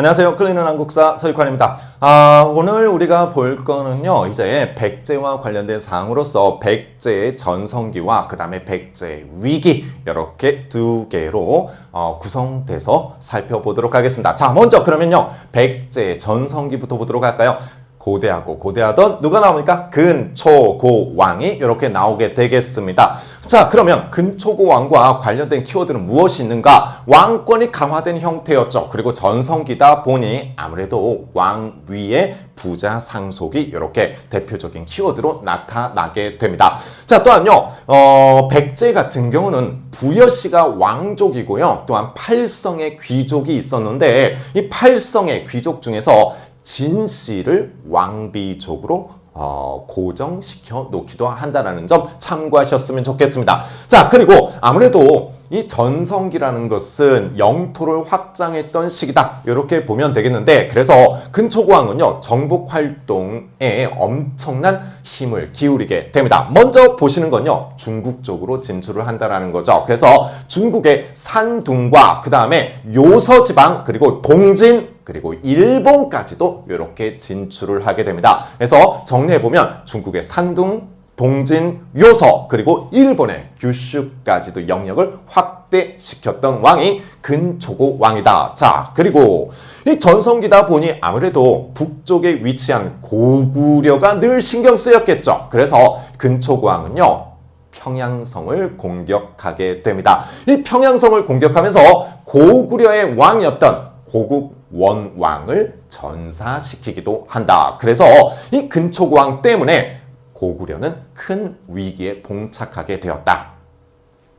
안녕하세요. 클리는 한국사 서익환입니다. 아, 오늘 우리가 볼 거는요, 이제 백제와 관련된 사항으로서 백제의 전성기와 그 다음에 백제의 위기, 이렇게 두 개로 어, 구성돼서 살펴보도록 하겠습니다. 자, 먼저 그러면요, 백제의 전성기부터 보도록 할까요? 고대하고 고대하던 누가 나옵니까? 근, 초, 고, 왕이 이렇게 나오게 되겠습니다. 자, 그러면 근, 초, 고, 왕과 관련된 키워드는 무엇이 있는가? 왕권이 강화된 형태였죠. 그리고 전성기다 보니 아무래도 왕 위에 부자 상속이 이렇게 대표적인 키워드로 나타나게 됩니다. 자, 또한요, 어, 백제 같은 경우는 부여씨가 왕족이고요. 또한 팔성의 귀족이 있었는데 이 팔성의 귀족 중에서 진 씨를 왕비족으로 어, 고정시켜 놓기도 한다는 점 참고하셨으면 좋겠습니다. 자, 그리고 아무래도 이 전성기라는 것은 영토를 확장했던 시기다. 이렇게 보면 되겠는데, 그래서 근초고왕은요, 정복 활동에 엄청난 힘을 기울이게 됩니다. 먼저 보시는 건요, 중국 쪽으로 진출을 한다라는 거죠. 그래서 중국의 산둥과 그 다음에 요서 지방, 그리고 동진, 그리고 일본까지도 이렇게 진출을 하게 됩니다. 그래서 정리해보면 중국의 산둥, 동진, 요서, 그리고 일본의 규슈까지도 영역을 확대시켰던 왕이 근초고 왕이다. 자, 그리고 이 전성기다 보니 아무래도 북쪽에 위치한 고구려가 늘 신경 쓰였겠죠. 그래서 근초고 왕은요, 평양성을 공격하게 됩니다. 이 평양성을 공격하면서 고구려의 왕이었던 고국 원왕을 전사시키기도 한다. 그래서 이 근초고왕 때문에 고구려는 큰 위기에 봉착하게 되었다.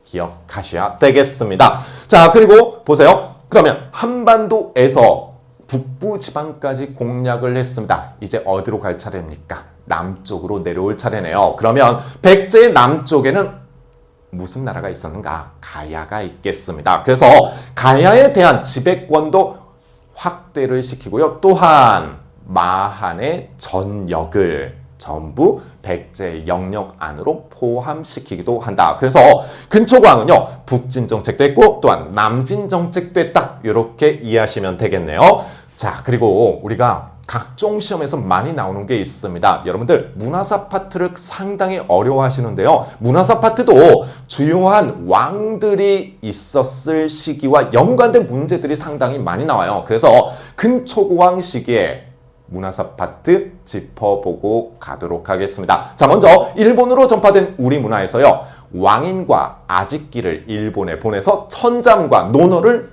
기억하셔야 되겠습니다. 자, 그리고 보세요. 그러면 한반도에서 북부 지방까지 공략을 했습니다. 이제 어디로 갈 차례입니까? 남쪽으로 내려올 차례네요. 그러면 백제의 남쪽에는 무슨 나라가 있었는가? 가야가 있겠습니다. 그래서 가야에 대한 지배권도 확대를 시키고요. 또한 마한의 전역을 전부 백제 영역 안으로 포함시키기도 한다. 그래서 근초광은요 북진 정책도 했고 또한 남진 정책도 했다. 이렇게 이해하시면 되겠네요. 자 그리고 우리가 각종 시험에서 많이 나오는 게 있습니다. 여러분들 문화사 파트를 상당히 어려워하시는데요. 문화사 파트도 주요한 왕들이 있었을 시기와 연관된 문제들이 상당히 많이 나와요. 그래서 근초고왕 시기에 문화사 파트 짚어보고 가도록 하겠습니다. 자, 먼저 일본으로 전파된 우리 문화에서요. 왕인과 아직기를 일본에 보내서 천잠과 논어를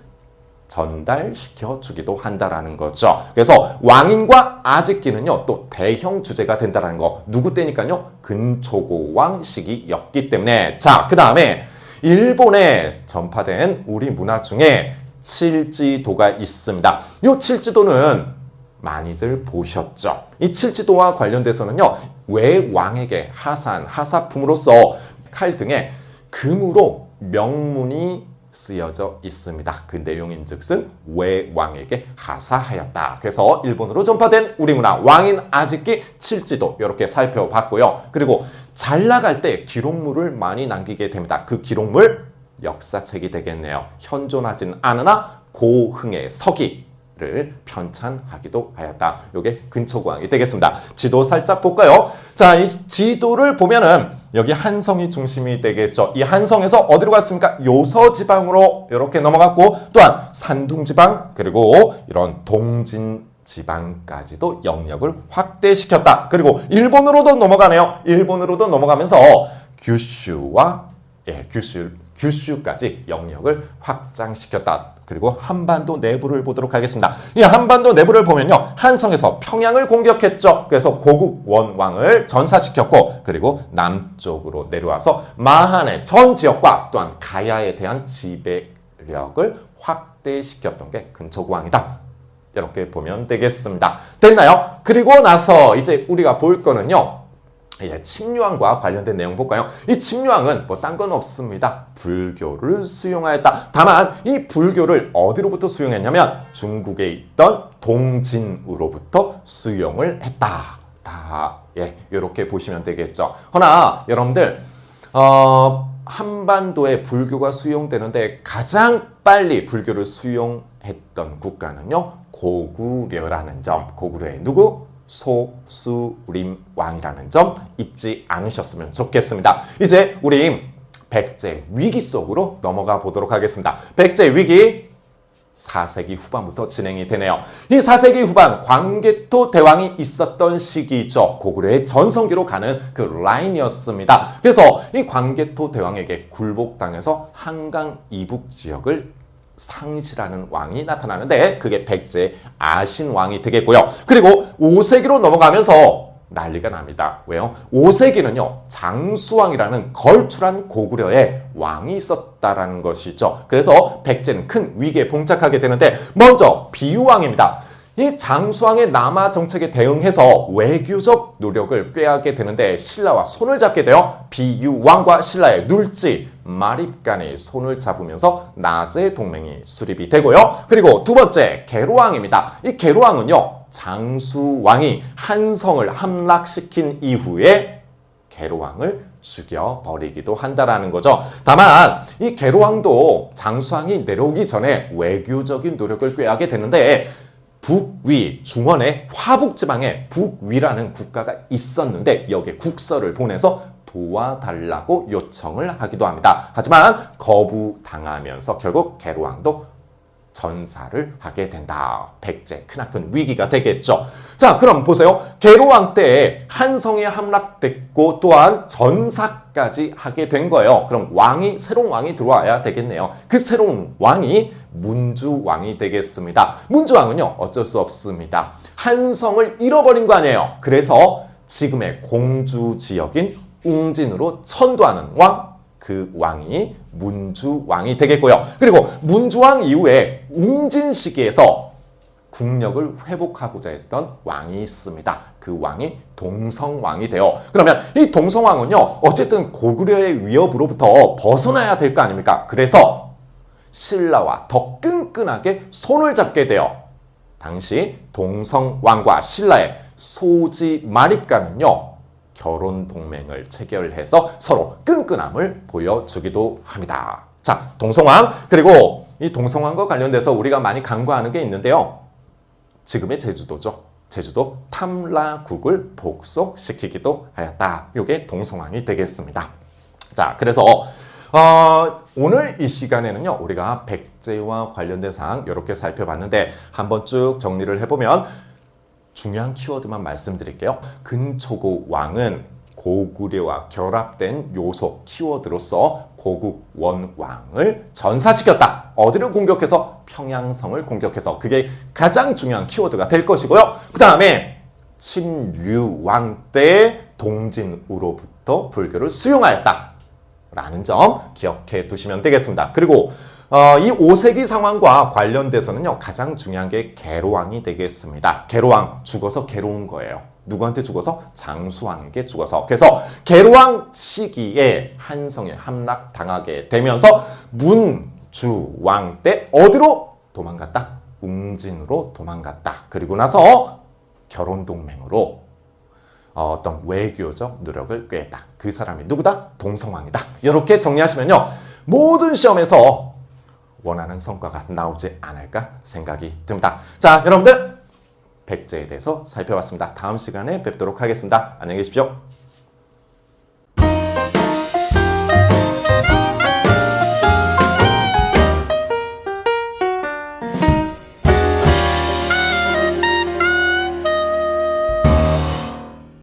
전달시켜 주기도 한다라는 거죠. 그래서 왕인과 아직기는요, 또 대형 주제가 된다라는 거. 누구 때니까요? 근초고왕 시기였기 때문에. 자, 그 다음에 일본에 전파된 우리 문화 중에 칠지도가 있습니다. 이 칠지도는 많이들 보셨죠. 이 칠지도와 관련돼서는요, 왜 왕에게 하산, 하사품으로서 칼 등에 금으로 명문이 쓰여져 있습니다. 그 내용인 즉슨 왜 왕에게 하사하였다. 그래서 일본으로 전파된 우리 문화 왕인 아직기 칠지도 이렇게 살펴봤고요. 그리고 잘 나갈 때 기록물을 많이 남기게 됩니다. 그 기록물 역사책이 되겠네요. 현존하진 않으나 고흥의 서기 를 편찬하기도 하였다. 요게 근초고항이 되겠습니다. 지도 살짝 볼까요? 자, 이 지도를 보면은 여기 한성이 중심이 되겠죠. 이 한성에서 어디로 갔습니까? 요서 지방으로 이렇게 넘어갔고 또한 산둥 지방 그리고 이런 동진 지방까지도 영역을 확대시켰다. 그리고 일본으로도 넘어가네요. 일본으로도 넘어가면서 규슈와 예, 규슈 규슈까지 영역을 확장시켰다. 그리고 한반도 내부를 보도록 하겠습니다. 이 한반도 내부를 보면요. 한성에서 평양을 공격했죠. 그래서 고국 원왕을 전사시켰고 그리고 남쪽으로 내려와서 마한의 전 지역과 또한 가야에 대한 지배력을 확대시켰던 게 근초고왕이다. 이렇게 보면 되겠습니다. 됐나요? 그리고 나서 이제 우리가 볼 거는요. 예, 침유왕과 관련된 내용 볼까요? 이 침유왕은 뭐 딴 건 없습니다. 불교를 수용하였다. 다만 이 불교를 어디로부터 수용했냐면 중국에 있던 동진으로부터 수용을 했다. 다 예, 이렇게 보시면 되겠죠. 허나 여러분들 어, 한반도에 불교가 수용되는데 가장 빨리 불교를 수용했던 국가는요. 고구려라는 점, 고구려의 누구? 소수림 왕이라는 점 잊지 않으셨으면 좋겠습니다. 이제 우리 백제 위기 속으로 넘어가 보도록 하겠습니다. 백제 위기 4세기 후반부터 진행이 되네요. 이 4세기 후반 광개토 대왕이 있었던 시기죠. 고구려의 전성기로 가는 그 라인이었습니다. 그래서 이 광개토 대왕에게 굴복당해서 한강 이북 지역을 상실하는 왕이 나타나는데 그게 백제 아신 왕이 되겠고요. 그리고 5세기로 넘어가면서 난리가 납니다. 왜요? 5세기는요, 장수왕이라는 걸출한 고구려의 왕이 있었다라는 것이죠. 그래서 백제는 큰 위기에 봉착하게 되는데, 먼저 비유왕입니다. 이 장수왕의 남하 정책에 대응해서 외교적 노력을 꾀하게 되는데 신라와 손을 잡게 되어 비유왕과 신라의 눌지 마립 간의 손을 잡으면서 낮의 동맹이 수립이 되고요. 그리고 두 번째 계로왕입니다. 이 계로왕은요 장수왕이 한성을 함락시킨 이후에 계로왕을 죽여버리기도 한다라는 거죠. 다만 이 계로왕도 장수왕이 내려오기 전에 외교적인 노력을 꾀하게 되는데 북위 중원의 화북 지방에 북위라는 국가가 있었는데 여기에 국서를 보내서 도와달라고 요청을 하기도 합니다. 하지만 거부당하면서 결국 게루왕도 전사를 하게 된다. 백제 크나큰 위기가 되겠죠. 자, 그럼 보세요. 게로왕 때 한성이 함락됐고 또한 전사까지 하게 된 거예요. 그럼 왕이 새로운 왕이 들어와야 되겠네요. 그 새로운 왕이 문주 왕이 되겠습니다. 문주 왕은요 어쩔 수 없습니다. 한성을 잃어버린 거 아니에요. 그래서 지금의 공주 지역인 웅진으로 천도하는 왕. 그 왕이 문주 왕이 되겠고요. 그리고 문주 왕 이후에 웅진 시기에서 국력을 회복하고자 했던 왕이 있습니다. 그 왕이 동성왕이 되어 그러면 이 동성왕은요 어쨌든 고구려의 위협으로부터 벗어나야 될 거 아닙니까? 그래서 신라와 더 끈끈하게 손을 잡게 되어 당시 동성왕과 신라의 소지 마립가는요 결혼 동맹을 체결해서 서로 끈끈함을 보여주기도 합니다. 자, 동성왕 그리고 이 동성왕과 관련돼서 우리가 많이 간과하는 게 있는데요. 지금의 제주도죠. 제주도 탐라국을 복속시키기도 하였다. 이게 동성왕이 되겠습니다. 자, 그래서 어, 오늘 이 시간에는요, 우리가 백제와 관련된 사항 이렇게 살펴봤는데 한번 쭉 정리를 해보면 중요한 키워드만 말씀드릴게요. 근초고 왕은 고구려와 결합된 요소 키워드로서 고국 원왕을 전사시켰다. 어디를 공격해서 평양성을 공격해서 그게 가장 중요한 키워드가 될 것이고요. 그 다음에 친류왕 때 동진으로부터 불교를 수용하였다. 라는 점 기억해 두시면 되겠습니다. 그리고 어, 이 5세기 상황과 관련돼서는요 가장 중요한 게 계로왕이 되겠습니다. 계로왕 죽어서 괴로운 거예요. 누구한테 죽어서 장수왕에게 죽어서 그래서 계로왕 시기에 한성에 함락 당하게 되면서 문주왕 때 어디로 도망갔다? 웅진으로 도망갔다. 그리고 나서 결혼 동맹으로 어, 어떤 외교적 노력을 꾀했다. 그 사람이 누구다? 동성왕이다. 이렇게 정리하시면요. 모든 시험에서 원하는 성과가 나오지 않을까 생각이 듭니다. 자, 여러분들 백제에 대해서 살펴봤습니다. 다음 시간에 뵙도록 하겠습니다. 안녕히 계십시오.